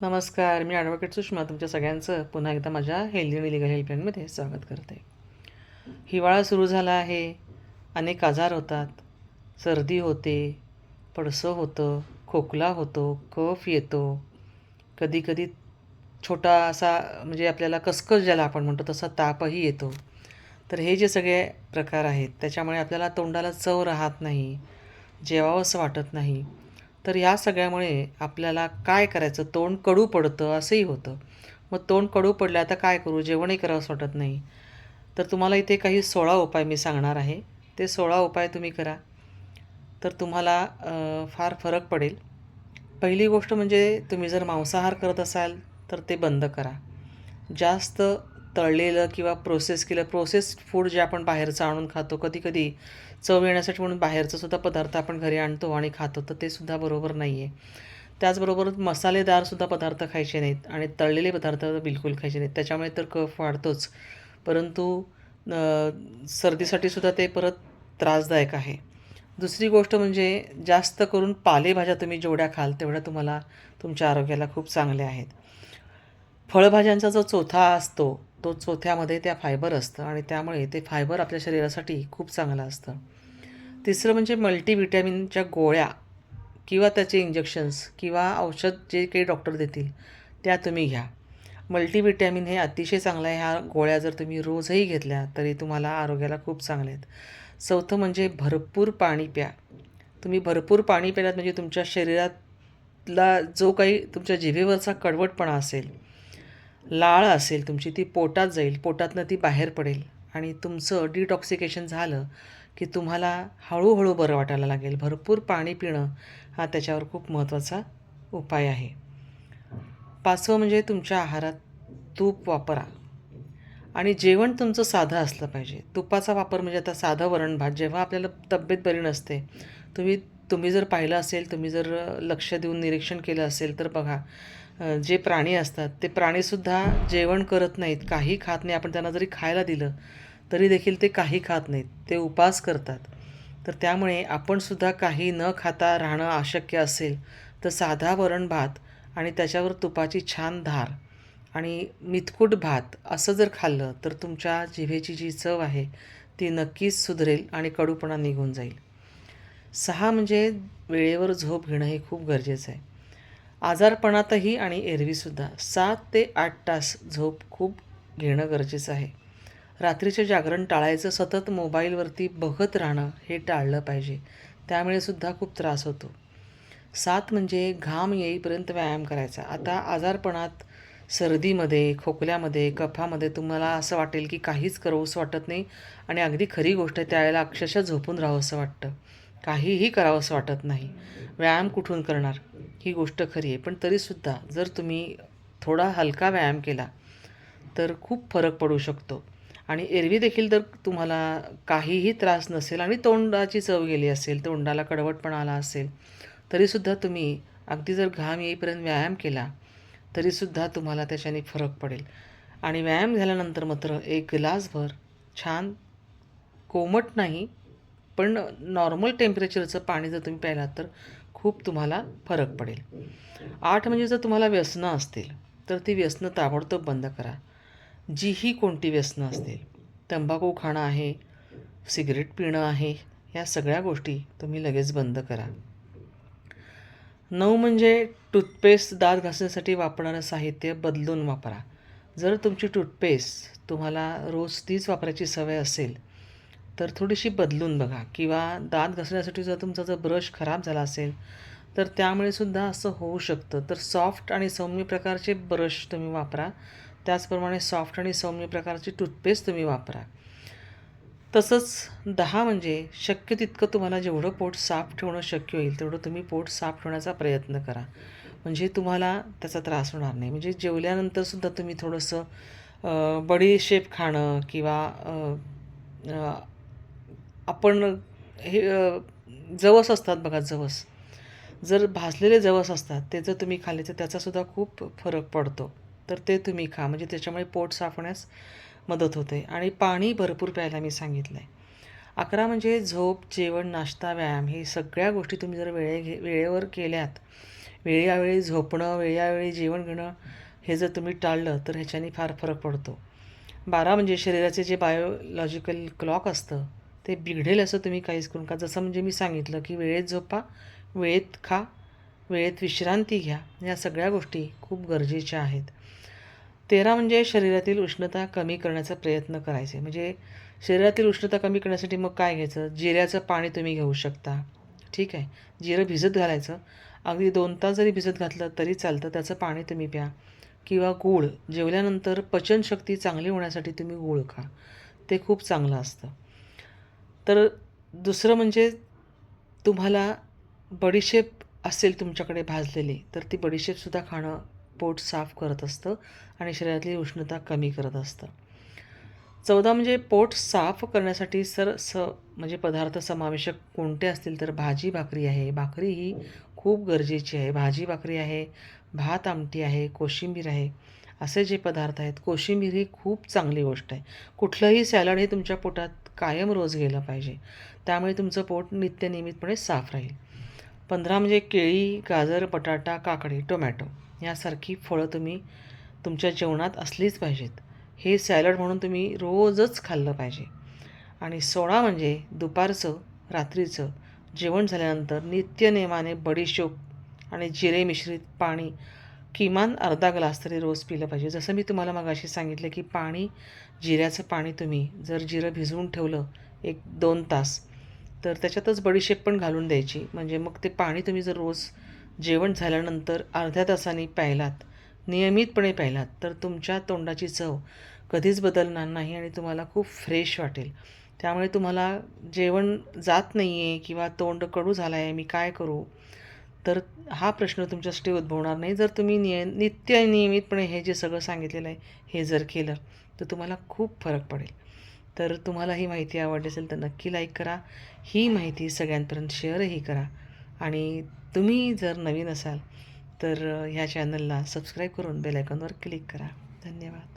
नमस्कार मी ॲडव्होकेट सुषमा तुमच्या सगळ्यांचं पुन्हा एकदा माझ्या हेल्दी आणि लिगल हेल्पलाईनमध्ये स्वागत करते. हिवाळा सुरू झाला आहे अनेक आजार होतात. सर्दी होते पडसं होतं खोकला होतो कफ येतो. कधीकधी छोटा असा म्हणजे आपल्याला कसकस ज्याला आपण म्हणतो तसा तापही येतो. तर हे जे सगळे प्रकार आहेत त्याच्यामुळे आपल्याला तोंडाला चव राहत नाही जेवावंसं वाटत नाही. तर ह्या सगळ्यामुळे आपल्याला काय करायचं? तोंड कडू पडतं असंही होतं. मग तोंड कडू पडलं आता काय करू? जेवणही करावंसं वाटत नाही. तर तुम्हाला इथे काही सोळा उपाय मी सांगणार आहे. ते सोळा उपाय तुम्ही करा. तर तुम्हाला फार फरक पडेल. पहिली गोष्ट म्हणजे तुम्ही जर मांसाहार करत असाल तर ते बंद करा. जास्त तळलेलं किंवा प्रोसेस केलं. प्रोसेस्ड फूड जे आपण बाहेरचं आणून खातो कधी कधी चव येण्यासाठी म्हणून बाहेरचं सुद्धा पदार्थ आपण घरी आणतो आणि खातो तर ते सुद्धा बरोबर नाही आहे त्याचबरोबर मसालेदारसुद्धा पदार्थ खायचे नाहीत आणि तळलेले पदार्थ बिलकुल खायचे नाहीत. त्याच्यामुळे तर कफ वाढतोच. परंतु सर्दीसाठी सुद्धा ते परत त्रासदायक आहे. दुसरी गोष्ट म्हणजे जास्त करून पालेभाज्या तुम्ही जेवढ्या खाल तेवढ्या तुम्हाला तुमच्या आरोग्याला खूप चांगल्या आहेत. फळभाज्यांचा जो चोथा असतो तो चोथ्यामध्ये त्या फायबर असतं आणि त्यामुळे ते फायबर आपल्या शरीरासाठी खूप चांगलं असतं. तिसरं म्हणजे मल्टीव्हिटॅमिनच्या गोळ्या किंवा त्याचे इंजेक्शन्स किंवा औषध जे काही डॉक्टर देतील त्या तुम्ही घ्या. मल्टीव्हिटॅमिन हे अतिशय चांगलं आहे. ह्या गोळ्या जर तुम्ही रोजही घेतल्या तरी तुम्हाला आरोग्याला खूप चांगले आहेत. चौथं म्हणजे भरपूर पाणी प्या. तुम्ही भरपूर पाणी प्यालात म्हणजे तुमच्या शरीरातला जो काही तुमच्या जिभेवरचा कडवटपणा असेल लाळ असेल तुमची ती पोटात जाईल पोटातनं ती बाहेर पडेल. आणि तुमचं डिटॉक्सिकेशन झालं की तुम्हाला हळूहळू बरं वाटायला लागेल. भरपूर पाणी पिणं हा त्याच्यावर खूप महत्त्वाचा उपाय आहे. पाचवं म्हणजे तुमच्या आहारात तूप वापरा. आणि जेवण तुमचं साधं असलं पाहिजे. तुपाचा वापर म्हणजे आता साधं वरण भात. जेव्हा आपल्याला तब्येत बरी नसते तुम्ही तुम्ही जर पाहिलं असेल तुम्ही जर लक्ष देऊन निरीक्षण केलं असेल तर बघा जे प्राणी असतात ते प्राणीसुद्धा जेवण करत नाहीत. काही खात नाही. आपण त्यांना जरी खायला दिलं तरी देखील ते काही खात नाहीत. ते उपास करतात. तर त्यामुळे आपणसुद्धा काही न खाता राहणं अशक्य असेल तर साधा वरण भात आणि त्याच्यावर तुपाची छान धार आणि मितकूट भात असं जर खाल्लं तर तुमच्या जिभेची जी चव आहे ती नक्कीच सुधरेल आणि कडूपणा निघून जाईल. सहा म्हणजे वेळेवर झोप घेणं हे खूप गरजेचं आहे. आजारपणातही आणि एरवीसुद्धा सात ते आठ तास झोप खूप घेणं गरजेचं आहे. रात्रीचे जागरण टाळायचं सतत मोबाईलवरती बघत राहणं हे टाळलं पाहिजे. त्यामुळे सुद्धा खूप त्रास होतो. सात म्हणजे घाम येईपर्यंत व्यायाम करायचा. आता आजारपणात सर्दीमध्ये खोकल्यामध्ये कफामध्ये तुम्हाला असं वाटेल की काहीच करूसं वाटत नाही आणि अगदी खरी गोष्ट त्यावेळेला अक्षरशः झोपून राहावंसं वाटतं. काहीही करावंसं वाटत नाही. व्यायाम कुठून करणार? ही गोष्ट खरी आहे. पण तरीसुद्धा जर तुम्ही थोडा हलका व्यायाम केला तर खूप फरक पडू शकतो. आणि एरवी देखील तर तुम्हाला काहीही त्रास नसेल आणि तोंडाची चव गेली असेल तोंडाला कडवटपणा आला असेल तरीसुद्धा तुम्ही अगदी जर घाम येईपर्यंत व्यायाम केला तरीसुद्धा तुम्हाला त्याच्याने फरक पडेल. आणि व्यायाम झाल्यानंतर मात्र एक ग्लासभर छान कोमट नाही पण नॉर्मल टेम्परेचरचं पाणी जर तुम्ही प्यायलात तर खूप तुम्हाला फरक पडेल. आठ म्हणजे जर तुम्हाला व्यसनं असतील तर ती व्यसनं ताबडतोब बंद करा. जीही कोणती व्यसनं असतील? तंबाखू खाणं आहे सिगरेट पिणं आहे या सगळ्या गोष्टी तुम्ही लगेच बंद करा. नऊ म्हणजे टूथपेस्ट दात घासण्यासाठी वापरणारं साहित्य बदलून वापरा. जर तुमची टूथपेस्ट तुम्हाला रोज तीच वापरायची सवय असेल तर थोडीशी बदलून बघा. किंवा दात घासण्यासाठी जर तुमचा जर ब्रश खराब झाला असेल तर त्यामुळे सुद्धा असं होऊ शकतं. तर सॉफ्ट आणि सौम्य प्रकारचे ब्रश तुम्ही वापरा. त्याचप्रमाणे सॉफ्ट आणि सौम्य प्रकारची टूथपेस्ट तुम्ही वापरा. तसंच दहा म्हणजे शक्य तितकं तुम्हाला जेवढं पोट साफ ठेवणं शक्य होईल तेवढं तुम्ही पोट साफ ठेवण्याचा प्रयत्न करा. म्हणजे तुम्हाला त्याचा त्रास होणार नाही. म्हणजे जेवल्यानंतरसुद्धा तुम्ही थोडंसं बडीशेप खाणं किंवा आपण हे जवस असतात बघा जवस. जर भाजलेले जवस असतात ते जर तुम्ही खाल्ले तर त्याचासुद्धा खूप फरक पडतो. तर ते तुम्ही खा म्हणजे त्याच्यामुळे पोट साफण्यास मदत होते. आणि पाणी भरपूर प्यायला मी सांगितलं आहे अकरा म्हणजे झोप जेवण नाश्ता व्यायाम हे सगळ्या गोष्टी तुम्ही जर वेळे घे वेळेवर केल्यात वेळेवेळी झोपणं वेळेवेळी जेवण घेणं हे जर तुम्ही टाळलं तर ह्याच्याने फार फरक पडतो. बारा म्हणजे शरीराचे जे बायोलॉजिकल क्लॉक असतं ते बिघडेल असं तुम्ही काहीच करू नका. जसं म्हणजे मी सांगितलं की वेळेत झोपा वेळेत खा वेळेत विश्रांती घ्या. या सगळ्या गोष्टी खूप गरजेच्या आहेत. तेरा म्हणजे शरीरातील उष्णता कमी करण्याचा प्रयत्न करायचे. म्हणजे शरीरातील उष्णता कमी करण्यासाठी मग काय घ्यायचं? जिऱ्याचं पाणी तुम्ही घेऊ शकता. ठीक आहे? जिरं भिजत घालायचं. अगदी दोन तास जरी भिजत घातलं तरी चालतं. त्याचं पाणी तुम्ही प्या. किंवा गूळ. जेवल्यानंतर पचनशक्ती चांगली होण्यासाठी तुम्ही गूळ खा. ते खूप चांगलं असतं. तर दुसरं म्हणजे तुम्हाला बडीशेप असेल तुमच्याकडे भाजलेली तर ती बडीशेपसुद्धा खाणं पोट साफ करत असतं आणि शरीरातली उष्णता कमी करत असतं. चौदा म्हणजे पोट साफ करण्यासाठी सर स म्हणजे पदार्थ समावेशक कोणते असतील तर भाजी भाकरी आहे. भाकरी ही खूप गरजेची आहे. भाजी भाकरी आहे भात आमटी आहे कोशिंबीर आहे असे जे पदार्थ आहेत कोशिंबीर ही खूप चांगली गोष्ट आहे. कुठलंही सॅलड हे तुमच्या पोटात कायम रोज गेलं पाहिजे. त्यामुळे तुमचं पोट नित्यनियमितपणे साफ राहील. पंधरा म्हणजे केळी गाजर बटाटा काकडी टोमॅटो यासारखी फळं तुम्ही तुमच्या जेवणात असलीच पाहिजेत. हे सॅलड म्हणून तुम्ही रोजच खाल्लं पाहिजे. आणि सोळा म्हणजे दुपारचं रात्रीचं जेवण झाल्यानंतर नित्यनेमाने बडीशोप आणि जिरे मिश्रित पाणी किमान अर्धा ग्लास तरी रोज पिलं पाहिजे. जसं मी तुम्हाला मगाशी सांगितलं की पाणी जिऱ्याचं पाणी तुम्ही जर जिरं भिजवून ठेवलं एक दोन तास तर त्याच्यातच बडीशेप पण घालून द्यायची. म्हणजे मग ते पाणी तुम्ही जर रोज जेवण झाल्यानंतर अर्ध्या तासाने प्यायलात नियमितपणे प्यायलात तर तुमच्या तोंडाची चव कधीच बदलणार नाही आणि तुम्हाला खूप फ्रेश वाटेल. त्यामुळे तुम्हाला जेवण जात नाही आहे किंवा तोंड कडू झालं आहे मी काय करू? तर हा प्रश्न तुमच्यासाठी उद्भवणार नाही. जर तुम्ही निय नित्य नियमितपणे हे जे सगळं सांगितलेलं आहे हे जर केलं तर तुम्हाला खूप फरक पडेल. तर तुम्हाला ही माहिती आवडली असेल तर नक्की लाईक करा. ही माहिती सगळ्यांपर्यंत शेअरही करा. आणि तुम्ही जर नवीन असाल तर ह्या चॅनलला सबस्क्राईब करून बेलायकॉनवर क्लिक करा. धन्यवाद.